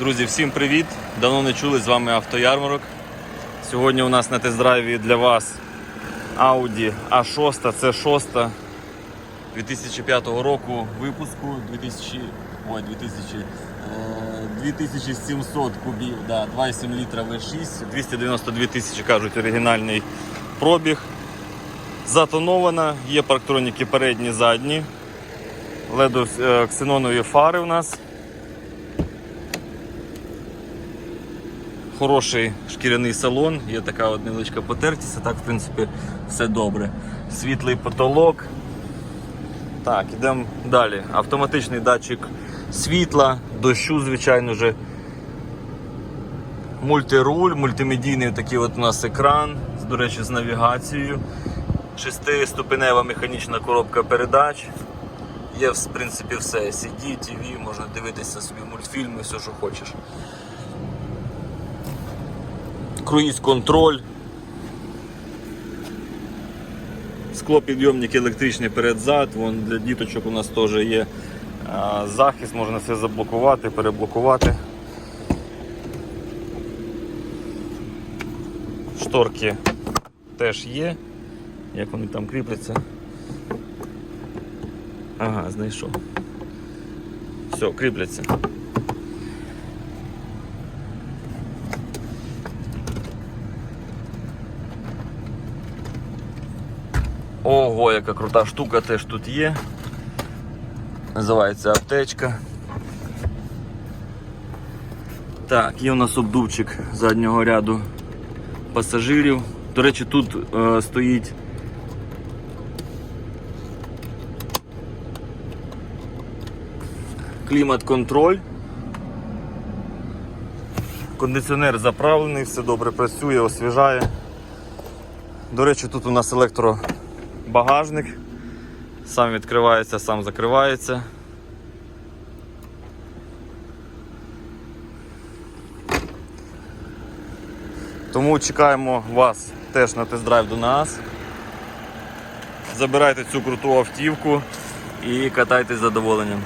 Друзі, всім привіт! Давно не чули з вами автоярмарок. Сьогодні у нас на тест-драйві для вас Audi A6, це 6 2005 року випуску 2000, ой, 2000, е, 2700 кубів, да, 2,7 літра V6, 292 тисячі кажуть оригінальний пробіг. Затонована, є парктроніки передні, задні, ледо е, ксенонові фари у нас. Хороший шкіряний салон, є така от невеличка потертість, а так, в принципі, все добре. Світлий потолок. Так, йдемо далі. Автоматичний датчик світла, дощу, звичайно же. Мультируль, мультимедійний такий от у нас екран, до речі, з навігацією. Шестиступенева механічна коробка передач. Є, в принципі, все. CD, TV, можна дивитися собі мультфільми, все, що хочеш. Круїз контроль. Склопідйомник електричний перед-зад, Вон для діточок у нас теж є захист, можна все заблокувати, переблокувати. Шторки теж є. Як вони там кріпляться? Ага, знайшов. Все, кріпляться. Ого, яка крута штука теж тут є. Називається аптечка. Так, є у нас обдувчик заднього ряду пасажирів. До речі, тут е, стоїть клімат-контроль. Кондиціонер заправлений, все добре працює, освіжає. До речі, тут у нас електробагажник. Сам відкривається, сам закривається. Тому чекаємо вас теж на тест-драйв до нас. Забирайте цю круту автівку і катайтесь з задоволенням.